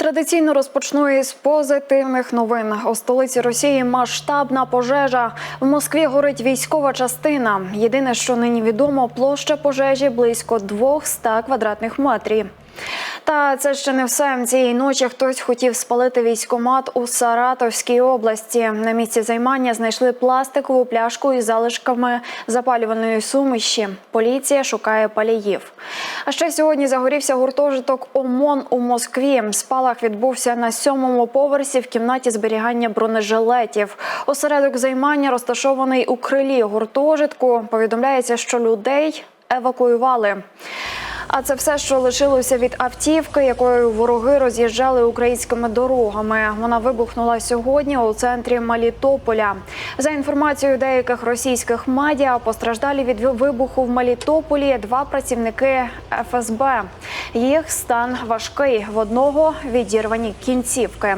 Традиційно розпочну із позитивних новин. У столиці Росії масштабна пожежа. В Москві горить військова частина. Єдине, що нині відомо, площа пожежі близько 200 квадратних метрів. Та це ще не все. Цієї ночі хтось хотів спалити військомат у Саратовській області. На місці займання знайшли пластикову пляшку із залишками запалюваної суміші. Поліція шукає паліїв. А ще сьогодні загорівся гуртожиток ОМОН у Москві. Спалах відбувся на сьомому поверсі в кімнаті зберігання бронежилетів. Осередок займання розташований у крилі гуртожитку. Повідомляється, що людей евакуювали. А це все, що лишилося від автівки, якою вороги роз'їжджали українськими дорогами. Вона вибухнула сьогодні у центрі Малітополя. За інформацією деяких російських медіа, постраждалі від вибуху в Малітополі два працівники ФСБ. Їх стан важкий. В одного відірвані кінцівки.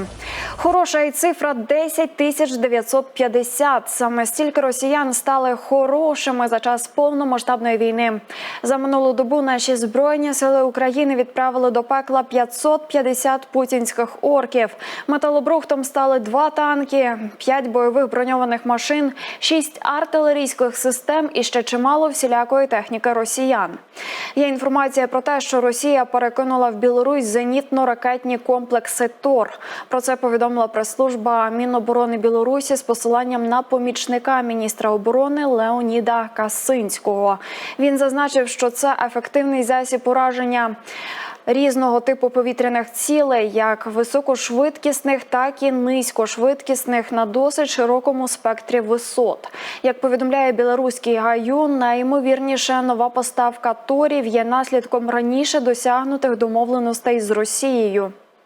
Хороша і цифра 10 тисяч 950. Саме стільки росіян стали хорошими за час повномасштабної війни. За минулу добу наші збройні сили України відправили до пекла 550 путінських орків. Металобрухтом стали два танки, п'ять бойових броньованих машин, шість артилерійських систем і ще чимало всілякої техніки росіян. Є інформація про те, що Росія перекинула в Білорусь зенітно-ракетні комплекси ТОР. Про це повідомила прес-служба Міноборони Білорусі з посиланням на помічника міністра оборони Леоніда Касинського. Він зазначив, що це ефективний засіб ураження. Різного типу повітряних цілей, як високошвидкісних, так і низькошвидкісних на досить широкому спектрі висот. Як повідомляє білоруський гаю, найімовірніше нова поставка торів є наслідком раніше досягнутих домовленостей з Росією.